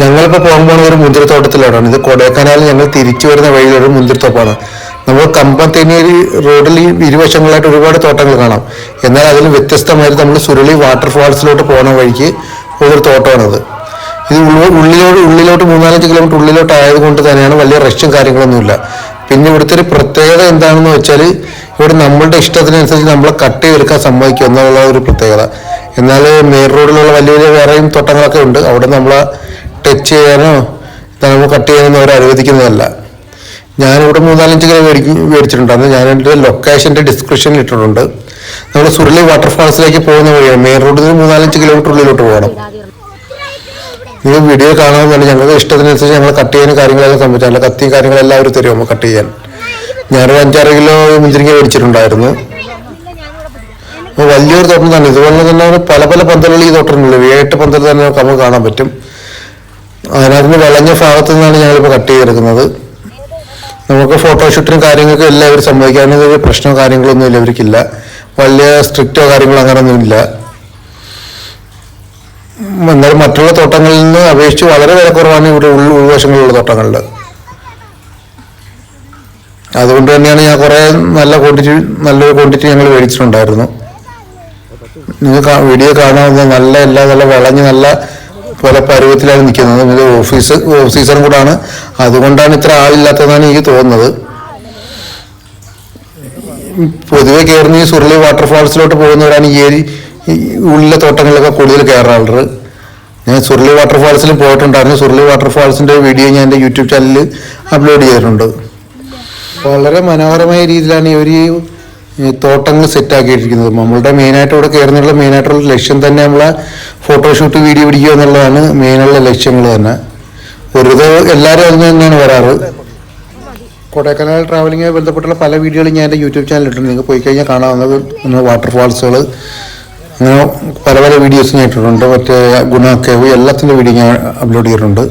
ഞങ്ങളിപ്പോൾ പോകാൻ പോകുന്ന ഒരു മുന്തിരിത്തോട്ടത്തിലോട്ടാണ് ഇത് കൊടൈക്കനാൽ ഞങ്ങൾ തിരിച്ചു വരുന്ന വഴിയിലൊരു മുന്തിരിത്തോപ്പാണ്. നമ്മൾ കമ്പത്തേനേരി റോഡിൽ ഈ ഇരുവശങ്ങളായിട്ട് ഒരുപാട് തോട്ടങ്ങൾ കാണാം. എന്നാൽ അതിൽ വ്യത്യസ്തമായിട്ട് നമ്മൾ സുരളി വാട്ടർഫാൾസിലോട്ട് പോകുന്ന വഴിക്ക് ഒരു തോട്ടമാണത്. ഇത് ഉള്ളു- ഉള്ളിലോട്ട് ഉള്ളിലോട്ട് മൂന്നാലഞ്ച് കിലോമീറ്റർ ഉള്ളിലോട്ട് ആയതുകൊണ്ട് തന്നെയാണ് വലിയ റഷും കാര്യങ്ങളൊന്നുമില്ല. പിന്നെ ഇവിടുത്തെ ഒരു പ്രത്യേകത എന്താണെന്ന് വെച്ചാൽ ഇവിടെ നമ്മളുടെ ഇഷ്ടത്തിനനുസരിച്ച് നമ്മളെ കട്ട് ചെയ്തെടുക്കാൻ സമ്മതിക്കും എന്നുള്ള ഒരു പ്രത്യേകത. എന്നാൽ മെയിൻ റോഡിലുള്ള വലിയ വലിയ വേറെയും തോട്ടങ്ങളൊക്കെ ഉണ്ട്. അവിടെ നമ്മളെ ടച്ച് ചെയ്യാനോ നമ്മൾ കട്ട് ചെയ്യാനോ അവർ അനുവദിക്കുന്നതല്ല. ഞാനിവിടെ മൂന്നാലഞ്ച് കിലോ മേടിക്കും മേടിച്ചിട്ടുണ്ടായിരുന്നു ഞാൻ എന്റെ ലൊക്കേഷന്റെ ഡിസ്ക്രിപ്ഷനിൽ ഇട്ടിട്ടുണ്ട്. നമ്മൾ സുരളി വാട്ടർഫാൾസിലേക്ക് പോകുന്ന വഴിയാണ്. മെയിൻ റോഡിൽ നിന്ന് മൂന്നാലഞ്ച് കിലോമീറ്റർ ഉള്ളിലോട്ട് പോകണം. നിങ്ങൾ വീഡിയോ കാണാമെന്നാണ് ഞങ്ങൾക്ക് ഇഷ്ടത്തിനനുസരിച്ച് ഞങ്ങൾ കട്ട് ചെയ്യാനും കാര്യങ്ങളെല്ലാം സംബന്ധിച്ചു അല്ല കത്തിയും കാര്യങ്ങളെല്ലാം അവർ തരും നമുക്ക് കട്ട് ചെയ്യാൻ. ഞാനൊരു അഞ്ചാറ് കിലോ മുന്തിരിങ്ങ മേടിച്ചിട്ടുണ്ടായിരുന്നു. വലിയൊരു തോട്ടം തന്നെ. ഇതുപോലെ തന്നെ പല പല പന്തലുകൾ ഈ തോട്ടങ്ങളുണ്ട് എട്ട് പന്തൽ തന്നെ നമുക്ക് കാണാൻ പറ്റും. അതിനകത്ത് വളഞ്ഞ ഭാഗത്തു നിന്നാണ് ഞങ്ങളിപ്പോൾ കട്ട് ചെയ്തെടുക്കുന്നത്. നമുക്ക് ഫോട്ടോഷൂട്ടിനും കാര്യങ്ങൾക്കും എല്ലാം ഇവർ സമ്മതിക്കാനും ഒരു പ്രശ്നമോ കാര്യങ്ങളൊന്നും ഇല്ല ഇവർക്കില്ല. വലിയ സ്ട്രിക്റ്റോ കാര്യങ്ങളോ അങ്ങനെയൊന്നും ഇല്ല. എന്നാലും മറ്റുള്ള തോട്ടങ്ങളിൽ നിന്ന് അപേക്ഷിച്ച് വളരെ വില കുറവാണ് ഇവിടെ ഉൾ ഉൾവശങ്ങളിലുള്ള തോട്ടങ്ങളിൽ. അതുകൊണ്ട് തന്നെയാണ് ഞാൻ കുറേ നല്ല ക്വാണ്ടിറ്റി നല്ലൊരു ക്വാണ്ടിറ്റി ഞങ്ങൾ മേടിച്ചിട്ടുണ്ടായിരുന്നു. നിങ്ങൾ വീഡിയോ കാണാവുന്ന നല്ല എല്ലാ നല്ല വിളഞ്ഞ് നല്ല പോലെ പരുവത്തിലാണ് നിൽക്കുന്നത്. ഇത് ഓഫീസ് ഓഫ് സീസൺ കൂടാണ്. അതുകൊണ്ടാണ് ഇത്ര ആളില്ലാത്തതെന്നാണ് എനിക്ക് തോന്നുന്നത്. പൊതുവെ കയറുന്ന ഈ സുരുളി വാട്ടർഫാൾസിലോട്ട് പോകുന്നവരാണ് ഈ ഏരി ഉള്ളിലെ തോട്ടങ്ങളിലൊക്കെ കൂടുതൽ കയറാറുള്ളത് ഞാൻ സുരുളി വാട്ടർഫാൾസിൽ പോയിട്ടുണ്ടായിരുന്നു. സുരുളി വാട്ടർഫാൾസിന്റെ വീഡിയോ ഞാൻ എന്റെ യൂട്യൂബ് ചാനലിൽ അപ്ലോഡ് ചെയ്തിട്ടുണ്ട്. വളരെ മനോഹരമായ രീതിയിലാണ് ഈ ഈ ഈ തോട്ടങ്ങൾ സെറ്റാക്കിയിരിക്കുന്നത് നമ്മളുടെ മെയിനായിട്ട് ഇവിടെ കയറുന്നുള്ള മെയിനായിട്ടുള്ള ലക്ഷ്യം തന്നെ നമ്മളെ ഫോട്ടോഷൂട്ട് വീഡിയോ പിടിക്കുക എന്നുള്ളതാണ് മെയിനുള്ള ലക്ഷ്യങ്ങൾ തന്നെ. വെറുതെ എല്ലാവരും അതിന് തന്നെയാണ് വരാറ്. കൊടൈക്കനാൽ ട്രാവലിങ്ങുമായി ബന്ധപ്പെട്ടുള്ള പല വീഡിയോകളും ഞാൻ എന്റെ യൂട്യൂബ് ചാനലിൽ ഇട്ടിട്ടുണ്ട്. നിങ്ങൾക്ക് പോയി കഴിഞ്ഞാൽ കാണാവുന്നത് വാട്ടർഫാൾസുകൾ അങ്ങനെ പല പല വീഡിയോസ് ഞാൻ ഇട്ടിട്ടുണ്ട്. മറ്റേ ഗുണ കേവ് എല്ലാത്തിന്റെ വീഡിയോ ഞാൻ അപ്ലോഡ് ചെയ്തിട്ടുണ്ട്.